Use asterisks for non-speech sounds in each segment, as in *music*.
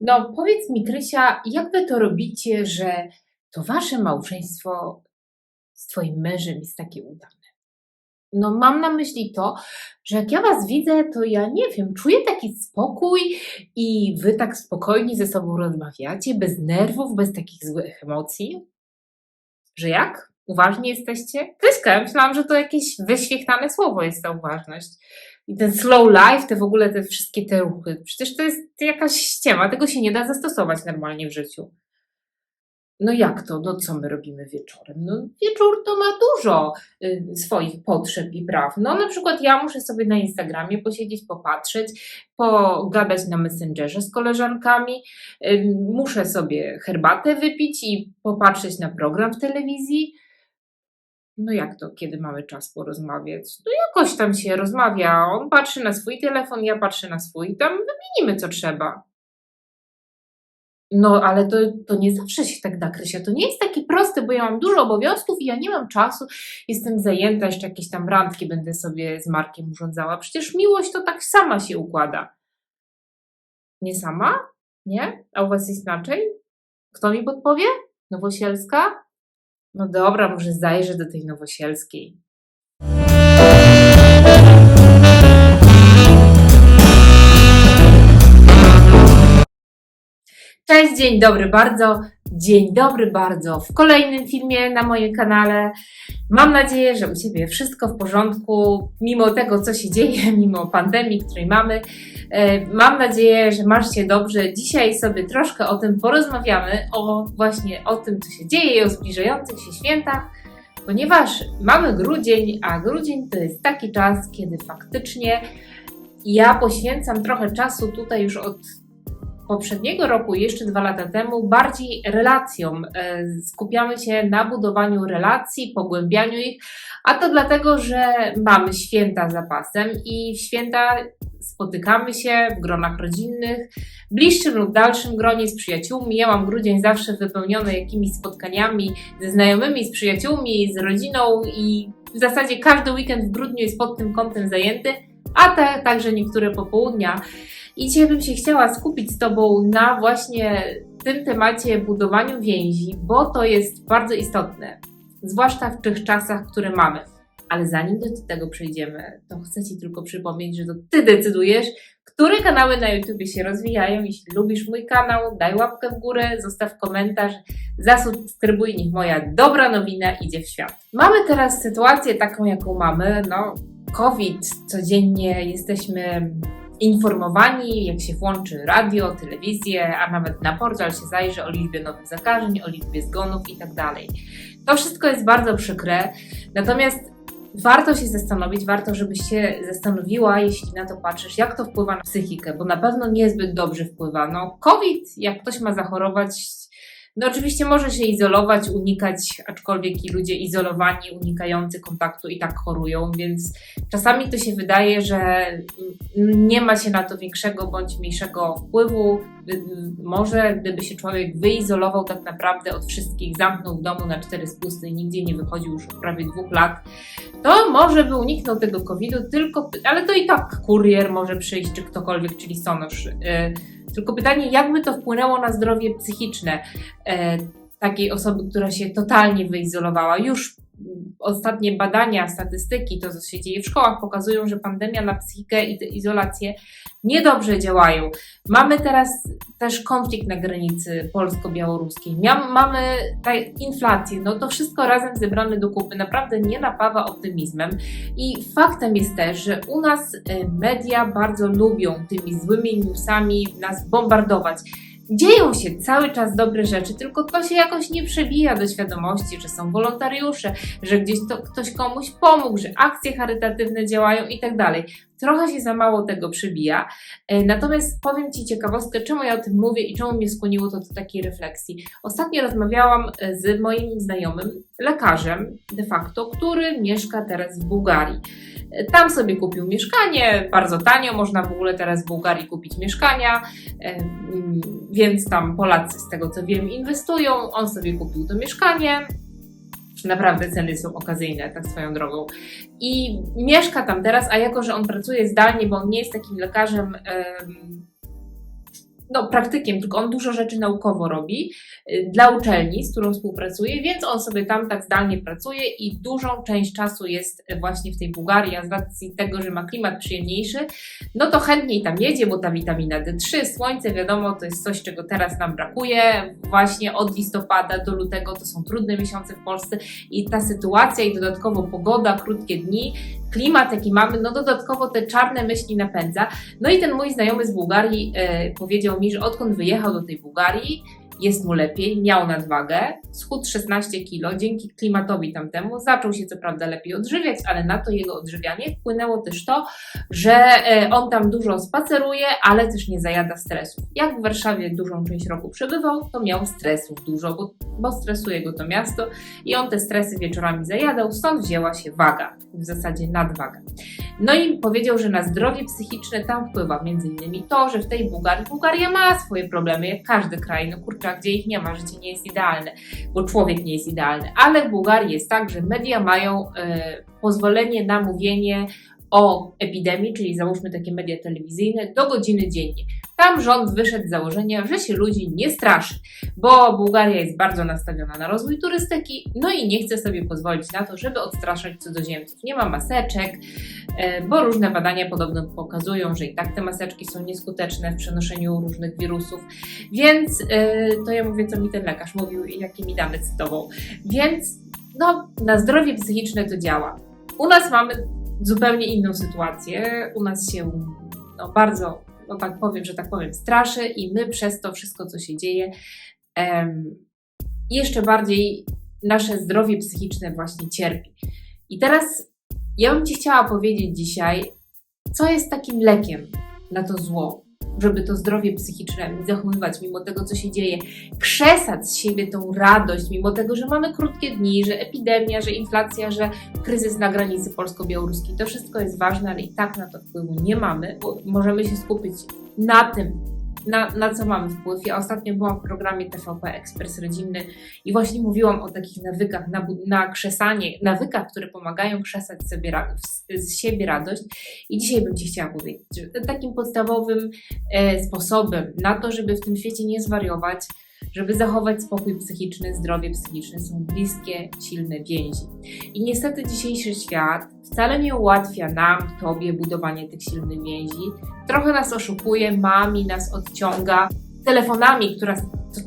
No, powiedz mi, Krysia, jak wy to robicie, że to wasze małżeństwo z twoim mężem jest takie udane? No, mam na myśli to, że jak ja was widzę, to ja nie wiem, czuję taki spokój i wy tak spokojnie ze sobą rozmawiacie, bez nerwów, bez takich złych emocji. Że jak? Uważni jesteście? Kryska, ja myślałam, że to jakieś wyświechtane słowo jest ta uważność. I ten slow life, te w ogóle te wszystkie te ruchy. Przecież to jest jakaś ściema, tego się nie da zastosować normalnie w życiu. No jak to? No co my robimy wieczorem? No wieczór to ma dużo y, swoich potrzeb i praw. No na przykład ja muszę sobie na Instagramie posiedzieć, popatrzeć, pogadać na Messengerze z koleżankami, y, muszę sobie herbatę wypić i popatrzeć na program w telewizji. No jak to, kiedy mamy czas porozmawiać? No jakoś tam się rozmawia. On patrzy na swój telefon, ja patrzę na swój. Tam wymienimy co trzeba. No, ale to, to nie zawsze się tak da, Krysia. To nie jest takie proste, bo ja mam dużo obowiązków i ja nie mam czasu. Jestem zajęta, jeszcze jakieś tam randki będę sobie z Markiem urządzała. Przecież miłość to tak sama się układa. Nie sama? Nie? A u was jest inaczej? Kto mi podpowie? Nowosielska? No dobra, może zajrzę do tej nowosielskiej. Cześć, dzień dobry bardzo. Dzień dobry bardzo w kolejnym filmie na moim kanale. Mam nadzieję, że u Ciebie wszystko w porządku, mimo tego, co się dzieje, *laughs* mimo pandemii, której mamy. E, Mam nadzieję, że masz się dobrze. Dzisiaj sobie troszkę o tym porozmawiamy, o właśnie o tym, co się dzieje, o zbliżających się świętach, ponieważ mamy grudzień, a grudzień to jest taki czas, kiedy faktycznie ja poświęcam trochę czasu tutaj już od poprzedniego roku, jeszcze dwa lata temu, bardziej relacjom. E, Skupiamy się na budowaniu relacji, pogłębianiu ich, a to dlatego, że mamy święta za pasem i w święta spotykamy się w gronach rodzinnych, bliższym lub dalszym gronie z przyjaciółmi. Ja mam grudzień zawsze wypełniony jakimiś spotkaniami ze znajomymi, z przyjaciółmi, z rodziną i w zasadzie każdy weekend w grudniu jest pod tym kątem zajęty, a te, także niektóre popołudnia. I dzisiaj bym się chciała skupić z Tobą na właśnie tym temacie budowaniu więzi, bo to jest bardzo istotne, zwłaszcza w tych czasach, które mamy. Ale zanim do tego przejdziemy, to chcę Ci tylko przypomnieć, że to Ty decydujesz, które kanały na YouTube się rozwijają. Jeśli lubisz mój kanał, daj łapkę w górę, zostaw komentarz, zasubskrybuj, niech moja dobra nowina idzie w świat. Mamy teraz sytuację taką, jaką mamy. No, COVID, codziennie jesteśmy informowani, jak się włączy radio, telewizję, a nawet na portal się zajrzy o liczbie nowych zakażeń, o liczbie zgonów itd. To wszystko jest bardzo przykre, natomiast warto się zastanowić, warto, żebyś się zastanowiła, jeśli na to patrzysz, jak to wpływa na psychikę, bo na pewno niezbyt dobrze wpływa. No, COVID, jak ktoś ma zachorować, no oczywiście może się izolować, unikać, aczkolwiek i ludzie izolowani, unikający kontaktu i tak chorują, więc czasami to się wydaje, że nie ma się na to większego bądź mniejszego wpływu. Może gdyby się człowiek wyizolował tak naprawdę od wszystkich, zamknął w domu na cztery spusty nigdzie nie wychodził już od prawie dwóch lat, to może by uniknął tego COVID-u, tylko, ale to i tak kurier może przyjść, czy ktokolwiek, czyli sonosz. Yy, tylko pytanie, jakby to wpłynęło na zdrowie psychiczne e, takiej osoby, która się totalnie wyizolowała. Już ostatnie badania, statystyki, to co się dzieje w szkołach, pokazują, że pandemia na psychikę i izolację niedobrze działają. Mamy teraz też konflikt na granicy polsko-białoruskiej, mamy inflację, no to wszystko razem zebrane do kupy. Naprawdę nie napawa optymizmem. I faktem jest też, że u nas y, media bardzo lubią tymi złymi newsami nas bombardować dzieją się cały czas dobre rzeczy, tylko to się jakoś nie przebija do świadomości, że są wolontariusze, że gdzieś to, ktoś komuś pomógł, że akcje charytatywne działają i tak dalej. Trochę się za mało tego przybija. E, natomiast powiem Ci ciekawostkę, czemu ja o tym mówię i czemu mnie skłoniło to do takiej refleksji. Ostatnio rozmawiałam e, z moim znajomym, lekarzem de facto, który mieszka teraz w Bułgarii. E, tam sobie kupił mieszkanie, bardzo tanio, można w ogóle teraz w Bułgarii kupić mieszkania, mm, więc tam Polacy z tego co wiem inwestują. On sobie kupił to mieszkanie, Naprawdę ceny są okazyjne, tak swoją drogą. I mieszka tam teraz, a jako, że on pracuje zdalnie, bo on nie jest takim lekarzem, no, praktykiem, tylko on dużo rzeczy naukowo robi y, dla uczelni, z którą współpracuje, więc on sobie tam tak zdalnie pracuje i dużą część czasu jest właśnie w tej Bułgarii, a z racji tego, że ma klimat przyjemniejszy, no to chętniej tam jedzie, bo ta witamina D3, słońce, wiadomo, to jest coś, czego teraz nam brakuje. Właśnie od listopada do lutego to są trudne miesiące w Polsce i ta sytuacja i dodatkowo pogoda, krótkie dni, klimat, jaki mamy, no dodatkowo te czarne myśli napędza. No i ten mój znajomy z Bułgarii e, powiedział mi, że odkąd wyjechał do tej Bułgarii, jest mu lepiej, miał nadwagę, schudł 16 kg dzięki klimatowi tamtemu. Zaczął się co prawda lepiej odżywiać, ale na to jego odżywianie wpłynęło też to, że e, on tam dużo spaceruje, ale też nie zajada stresów. Jak w Warszawie dużą część roku przebywał, to miał stresów dużo, bo, bo stresuje go to miasto i on te stresy wieczorami zajadał, stąd wzięła się waga, w zasadzie nadwaga. No i powiedział, że na zdrowie psychiczne tam wpływa innymi to, że w tej Bułgarii, Bułgaria ma swoje problemy, jak każdy kraj, no kurczę, gdzie ich nie ma, życie nie jest idealne, bo człowiek nie jest idealny, ale w Bułgarii jest tak, że media mają e, pozwolenie na mówienie o epidemii, czyli załóżmy takie media telewizyjne, do godziny dziennie. Tam rząd wyszedł z założenia, że się ludzi nie straszy, bo Bułgaria jest bardzo nastawiona na rozwój turystyki, no i nie chce sobie pozwolić na to, żeby odstraszać cudzoziemców. Nie ma maseczek, e, bo różne badania podobno pokazują, że i tak te maseczki są nieskuteczne w przenoszeniu różnych wirusów. Więc e, to ja mówię, co mi ten lekarz mówił i jakie mi dane cytował. Więc no, na zdrowie psychiczne to działa. U nas mamy zupełnie inną sytuację. U nas się no, bardzo, no tak powiem, że tak powiem, straszy i my przez to wszystko, co się dzieje, em, jeszcze bardziej nasze zdrowie psychiczne właśnie cierpi. I teraz ja bym Ci chciała powiedzieć dzisiaj, co jest takim lekiem na to zło, żeby to zdrowie psychiczne zachowywać, mimo tego, co się dzieje, krzesać z siebie tą radość, mimo tego, że mamy krótkie dni, że epidemia, że inflacja, że kryzys na granicy polsko-białoruskiej. To wszystko jest ważne, ale i tak na to wpływu nie mamy, możemy się skupić na tym, na, na co mamy wpływ. Ja ostatnio byłam w programie TVP Ekspres Rodzinny i właśnie mówiłam o takich nawykach, na, na krzesanie, nawykach, które pomagają krzesać sobie, z siebie radość. I dzisiaj bym Ci chciała powiedzieć, że takim podstawowym e, sposobem na to, żeby w tym świecie nie zwariować, żeby zachować spokój psychiczny, zdrowie psychiczne, są bliskie, silne więzi. I niestety dzisiejszy świat wcale nie ułatwia nam, Tobie, budowanie tych silnych więzi. Trochę nas oszukuje, mami nas odciąga telefonami, które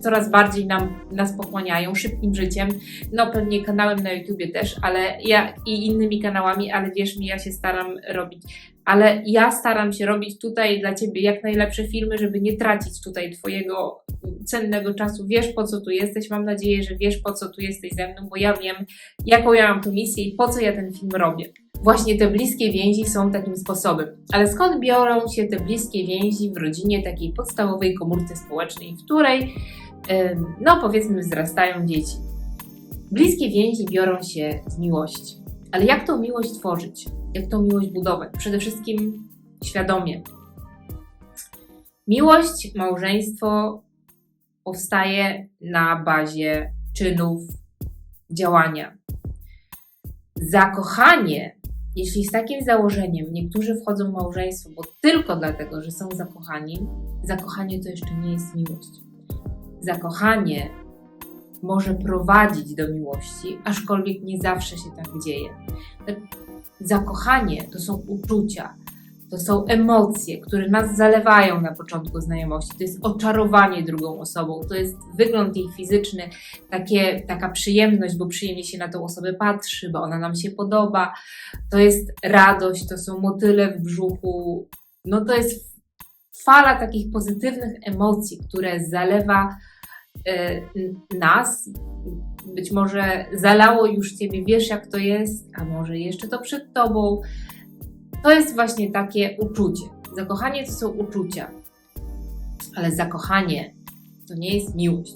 coraz bardziej nam, nas pochłaniają, szybkim życiem, no pewnie kanałem na YouTubie też, ale ja i innymi kanałami, ale wierz mi, ja się staram robić, ale ja staram się robić tutaj dla Ciebie jak najlepsze filmy, żeby nie tracić tutaj Twojego cennego czasu. Wiesz po co tu jesteś, mam nadzieję, że wiesz po co tu jesteś ze mną, bo ja wiem, jaką ja mam tu misję i po co ja ten film robię. Właśnie te bliskie więzi są takim sposobem. Ale skąd biorą się te bliskie więzi w rodzinie, takiej podstawowej komórce społecznej, w której, no powiedzmy, wzrastają dzieci? Bliskie więzi biorą się z miłości. Ale jak tą miłość tworzyć? Jak tą miłość budować? Przede wszystkim świadomie. Miłość, małżeństwo powstaje na bazie czynów, działania. Zakochanie jeśli z takim założeniem niektórzy wchodzą w małżeństwo, bo tylko dlatego, że są zakochani, zakochanie to jeszcze nie jest miłość. Zakochanie może prowadzić do miłości, aczkolwiek nie zawsze się tak dzieje. Zakochanie to są uczucia, to są emocje, które nas zalewają na początku znajomości. To jest oczarowanie drugą osobą, to jest wygląd jej fizyczny, takie, taka przyjemność, bo przyjemnie się na tą osobę patrzy, bo ona nam się podoba. To jest radość, to są motyle w brzuchu. No to jest fala takich pozytywnych emocji, które zalewa nas. Być może zalało już ciebie, wiesz jak to jest, a może jeszcze to przed tobą to jest właśnie takie uczucie. Zakochanie to są uczucia, ale zakochanie to nie jest miłość.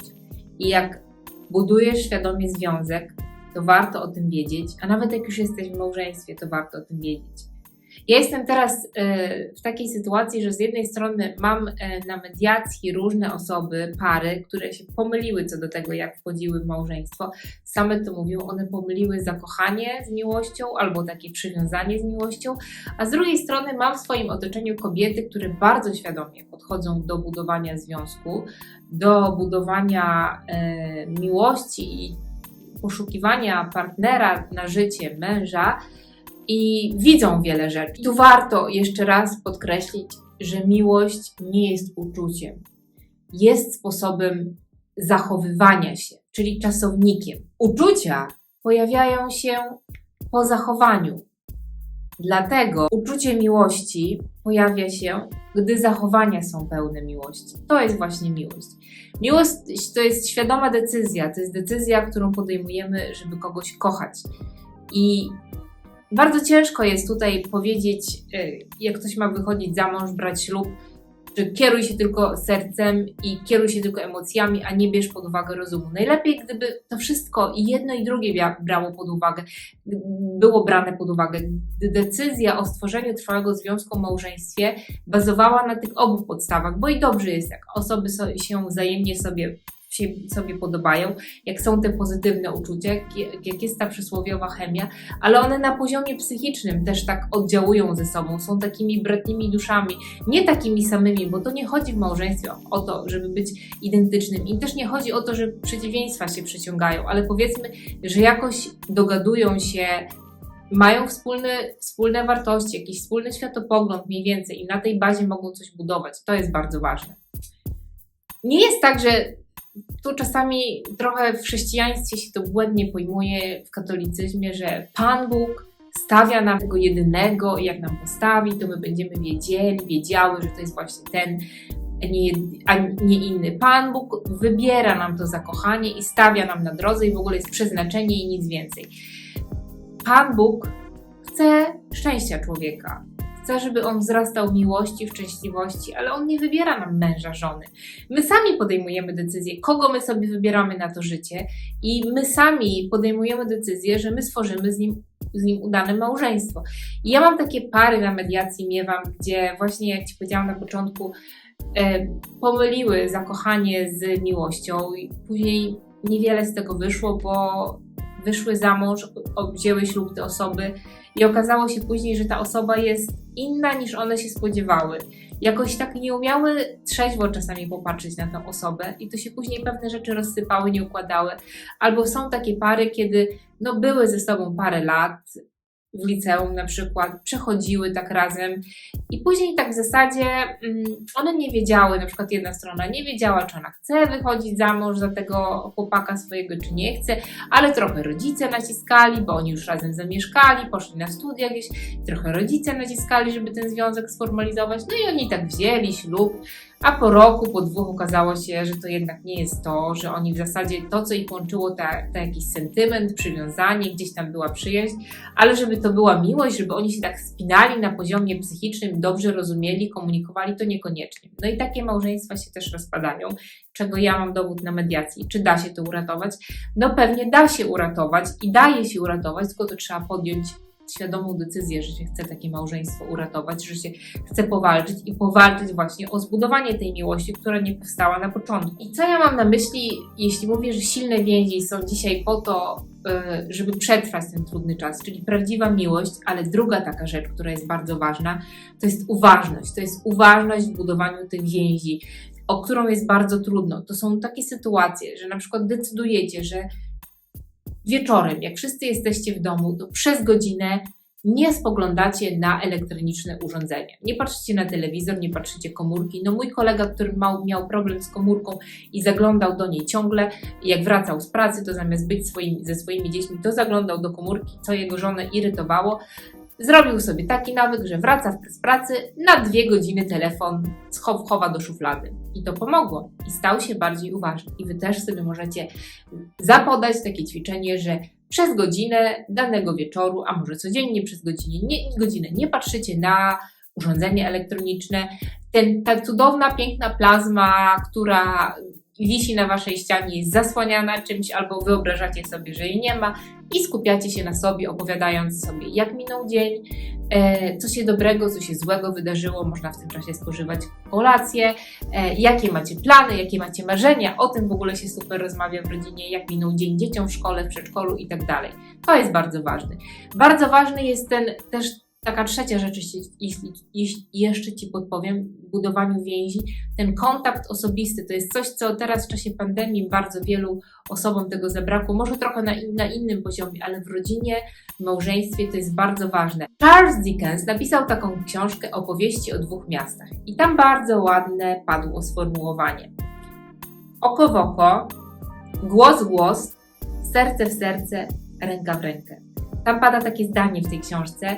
I jak budujesz świadomie związek, to warto o tym wiedzieć, a nawet jak już jesteś w małżeństwie, to warto o tym wiedzieć. Ja jestem teraz e, w takiej sytuacji, że z jednej strony mam e, na mediacji różne osoby, pary, które się pomyliły co do tego, jak wchodziły w małżeństwo. Same to mówią, one pomyliły zakochanie z miłością albo takie przywiązanie z miłością, a z drugiej strony mam w swoim otoczeniu kobiety, które bardzo świadomie podchodzą do budowania związku, do budowania e, miłości i poszukiwania partnera na życie, męża i widzą wiele rzeczy. Tu warto jeszcze raz podkreślić, że miłość nie jest uczuciem. Jest sposobem zachowywania się, czyli czasownikiem. Uczucia pojawiają się po zachowaniu. Dlatego uczucie miłości pojawia się, gdy zachowania są pełne miłości. To jest właśnie miłość. Miłość to jest świadoma decyzja, to jest decyzja, którą podejmujemy, żeby kogoś kochać. I bardzo ciężko jest tutaj powiedzieć, y, jak ktoś ma wychodzić za mąż, brać ślub, że kieruj się tylko sercem i kieruj się tylko emocjami, a nie bierz pod uwagę rozumu. Najlepiej, gdyby to wszystko i jedno i drugie brało pod uwagę, było brane pod uwagę, decyzja o stworzeniu trwałego związku w małżeństwie bazowała na tych obu podstawach, bo i dobrze jest, jak osoby so, się wzajemnie sobie się sobie podobają, jak są te pozytywne uczucia, jak, jest ta przysłowiowa chemia, ale one na poziomie psychicznym też tak oddziałują ze sobą, są takimi bratnimi duszami, nie takimi samymi, bo to nie chodzi w małżeństwie o to, żeby być identycznym i też nie chodzi o to, że przeciwieństwa się przyciągają, ale powiedzmy, że jakoś dogadują się, mają wspólne, wspólne wartości, jakiś wspólny światopogląd mniej więcej i na tej bazie mogą coś budować. To jest bardzo ważne. Nie jest tak, że tu czasami trochę w chrześcijaństwie się to błędnie pojmuje, w katolicyzmie, że Pan Bóg stawia nam tego jedynego i jak nam postawi, to my będziemy wiedzieli, wiedziały, że to jest właśnie ten, nie, a nie inny. Pan Bóg wybiera nam to zakochanie i stawia nam na drodze i w ogóle jest przeznaczenie i nic więcej. Pan Bóg chce szczęścia człowieka. Chce, żeby on wzrastał w miłości, w szczęśliwości, ale on nie wybiera nam męża, żony. My sami podejmujemy decyzję, kogo my sobie wybieramy na to życie, i my sami podejmujemy decyzję, że my stworzymy z nim, z nim udane małżeństwo. I ja mam takie pary na mediacji, miewam, gdzie właśnie, jak Ci powiedziałam na początku, e, pomyliły zakochanie z miłością, i później niewiele z tego wyszło, bo wyszły za mąż, wzięły ślub te osoby i okazało się później, że ta osoba jest inna niż one się spodziewały. Jakoś tak nie umiały trzeźwo czasami popatrzeć na tę osobę i to się później pewne rzeczy rozsypały, nie układały. Albo są takie pary, kiedy no, były ze sobą parę lat, w liceum na przykład, przechodziły tak razem i później tak w zasadzie mm, one nie wiedziały, na przykład jedna strona nie wiedziała, czy ona chce wychodzić za mąż za tego chłopaka swojego, czy nie chce, ale trochę rodzice naciskali, bo oni już razem zamieszkali, poszli na studia gdzieś, trochę rodzice naciskali, żeby ten związek sformalizować, no i oni tak wzięli ślub, a po roku, po dwóch okazało się, że to jednak nie jest to, że oni w zasadzie to, co ich łączyło, to, jakiś sentyment, przywiązanie, gdzieś tam była przyjaźń, ale żeby to była miłość, żeby oni się tak spinali na poziomie psychicznym, dobrze rozumieli, komunikowali, to niekoniecznie. No i takie małżeństwa się też rozpadają, czego ja mam dowód na mediacji. Czy da się to uratować? No pewnie da się uratować i daje się uratować, tylko to trzeba podjąć świadomą decyzję, że się chce takie małżeństwo uratować, że się chce powalczyć i powalczyć właśnie o zbudowanie tej miłości, która nie powstała na początku. I co ja mam na myśli, jeśli mówię, że silne więzi są dzisiaj po to, y, żeby przetrwać ten trudny czas, czyli prawdziwa miłość, ale druga taka rzecz, która jest bardzo ważna, to jest uważność. To jest uważność w budowaniu tych więzi, o którą jest bardzo trudno. To są takie sytuacje, że na przykład decydujecie, że wieczorem, jak wszyscy jesteście w domu, to przez godzinę nie spoglądacie na elektroniczne urządzenia. Nie patrzycie na telewizor, nie patrzycie komórki. No mój kolega, który miał, miał problem z komórką i zaglądał do niej ciągle, jak wracał z pracy, to zamiast być ze swoimi dziećmi, to zaglądał do komórki, co jego żonę irytowało. Zrobił sobie taki nawyk, że wraca z pracy, na dwie godziny telefon chowa do szuflady. I to pomogło. I stał się bardziej uważny. I wy też sobie możecie zapodać takie ćwiczenie, że przez godzinę danego wieczoru, a może codziennie przez godzinę nie, godzinę nie patrzycie na urządzenie elektroniczne. Ten, ta cudowna, piękna plazma, która wisi na waszej ścianie, jest zasłaniana czymś, albo wyobrażacie sobie, że jej nie ma i skupiacie się na sobie, opowiadając sobie, jak minął dzień, e, co się dobrego, co się złego wydarzyło. Można w tym czasie spożywać kolację, e, jakie macie plany, jakie macie marzenia. O tym w ogóle się super rozmawia w rodzinie, jak minął dzień dzieciom w szkole, w przedszkolu i tak dalej. To jest bardzo ważne. Bardzo ważny jest ten też taka trzecia rzecz, jeśli, jeszcze Ci podpowiem, budowaniu więzi, ten kontakt osobisty to jest coś, co teraz w czasie pandemii bardzo wielu osobom tego zabrakło, może trochę na, in, na innym poziomie, ale w rodzinie, w małżeństwie to jest bardzo ważne. Charles Dickens napisał taką książkę opowieści o dwóch miastach i tam bardzo ładne padło sformułowanie. Oko w oko, głos w głos, serce w serce, ręka w rękę. Tam pada takie zdanie w tej książce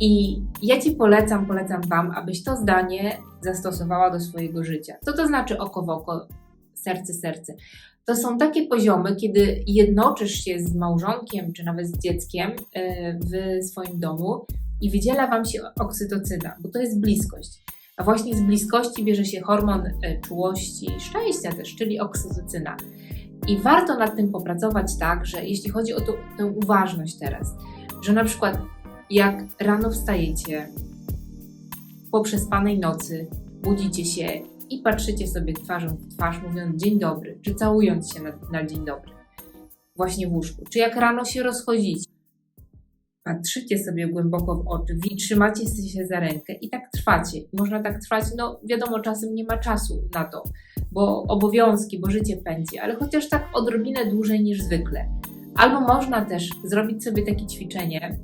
i ja Ci polecam, polecam Wam, abyś to zdanie zastosowała do swojego życia. Co to znaczy oko w oko, serce, serce? To są takie poziomy, kiedy jednoczysz się z małżonkiem, czy nawet z dzieckiem yy, w swoim domu i wydziela Wam się oksytocyna, bo to jest bliskość. A właśnie z bliskości bierze się hormon yy, czułości, szczęścia też, czyli oksytocyna. I warto nad tym popracować tak, że jeśli chodzi o tę uważność teraz, że na przykład jak rano wstajecie po przespanej nocy, budzicie się i patrzycie sobie twarzą w twarz, mówiąc dzień dobry, czy całując się na, na dzień dobry, właśnie w łóżku, czy jak rano się rozchodzicie, patrzycie sobie głęboko w oczy, trzymacie się za rękę i tak trwacie. Można tak trwać, no wiadomo, czasem nie ma czasu na to, bo obowiązki, bo życie pędzi, ale chociaż tak odrobinę dłużej niż zwykle. Albo można też zrobić sobie takie ćwiczenie,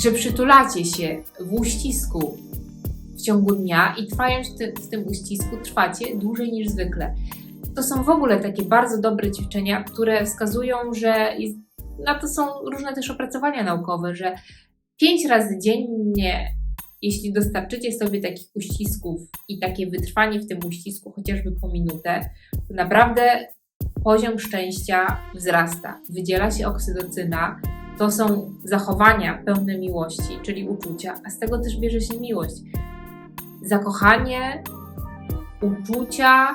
że przytulacie się w uścisku w ciągu dnia i trwając w tym uścisku trwacie dłużej niż zwykle. To są w ogóle takie bardzo dobre ćwiczenia, które wskazują, że jest, na to są różne też opracowania naukowe, że pięć razy dziennie, jeśli dostarczycie sobie takich uścisków i takie wytrwanie w tym uścisku chociażby po minutę, to naprawdę poziom szczęścia wzrasta. Wydziela się oksydocyna, to są zachowania pełne miłości, czyli uczucia, a z tego też bierze się miłość. Zakochanie, uczucia,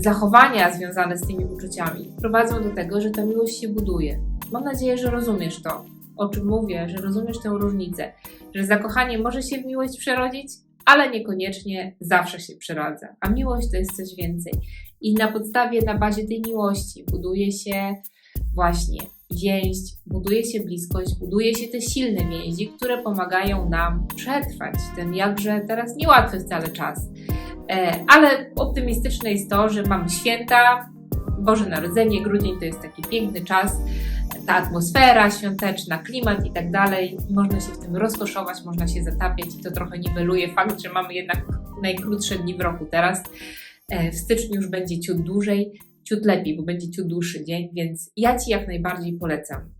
zachowania związane z tymi uczuciami prowadzą do tego, że ta miłość się buduje. Mam nadzieję, że rozumiesz to, o czym mówię, że rozumiesz tę różnicę, że zakochanie może się w miłość przerodzić, ale niekoniecznie zawsze się przeradza, a miłość to jest coś więcej. I na podstawie, na bazie tej miłości buduje się właśnie więź, buduje się bliskość, buduje się te silne więzi, które pomagają nam przetrwać ten jakże teraz niełatwy wcale czas. E, ale optymistyczne jest to, że mamy święta, Boże Narodzenie, grudzień to jest taki piękny czas, ta atmosfera świąteczna, klimat i tak dalej. Można się w tym rozkoszować, można się zatapiać i to trochę niweluje fakt, że mamy jednak najkrótsze dni w roku teraz. E, w styczniu już będzie ciut dłużej, ciut lepiej, bo będzie ciut dłuższy dzień, więc ja Ci jak najbardziej polecam.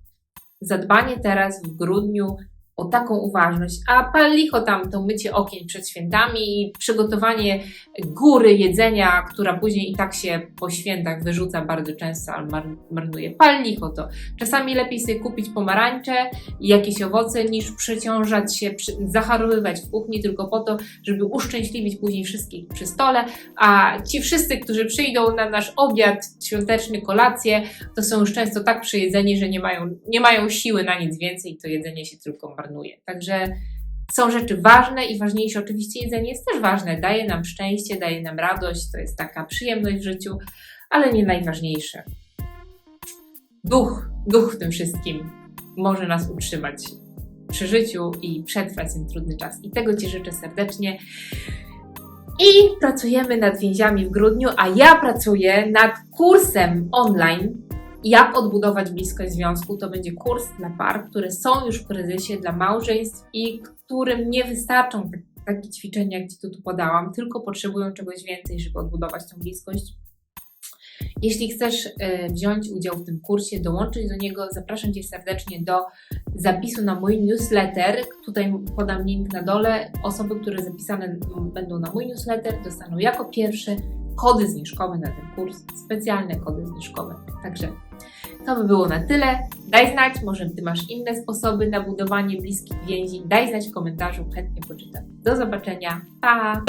Zadbanie teraz w grudniu o taką uważność, a pal licho tam to mycie okien przed świętami i przygotowanie góry jedzenia, która później i tak się po świętach wyrzuca bardzo często, ale mar- marnuje. Pal licho to. Czasami lepiej sobie kupić pomarańcze i jakieś owoce, niż przeciążać się, zacharowywać w kuchni tylko po to, żeby uszczęśliwić później wszystkich przy stole, a ci wszyscy, którzy przyjdą na nasz obiad świąteczny, kolację, to są już często tak przejedzeni, że nie mają, nie mają siły na nic więcej i to jedzenie się tylko marnuje. Także są rzeczy ważne i ważniejsze. Oczywiście jedzenie jest też ważne, daje nam szczęście, daje nam radość, to jest taka przyjemność w życiu, ale nie najważniejsze. Duch, duch w tym wszystkim może nas utrzymać przy życiu i przetrwać ten trudny czas. I tego Ci życzę serdecznie. I pracujemy nad więziami w grudniu, a ja pracuję nad kursem online jak odbudować bliskość związku. To będzie kurs dla par, które są już w kryzysie, dla małżeństw i którym nie wystarczą tak- takie ćwiczenia, jak Ci tu podałam, tylko potrzebują czegoś więcej, żeby odbudować tą bliskość. Jeśli chcesz e, wziąć udział w tym kursie, dołączyć do niego, zapraszam Cię serdecznie do zapisu na mój newsletter. Tutaj podam link na dole. Osoby, które zapisane będą na mój newsletter, dostaną jako pierwsze kody zniżkowe na ten kurs, specjalne kody zniżkowe. Także to by było na tyle. Daj znać, może Ty masz inne sposoby na budowanie bliskich więzi. Daj znać w komentarzu, chętnie poczytam. Do zobaczenia. Pa!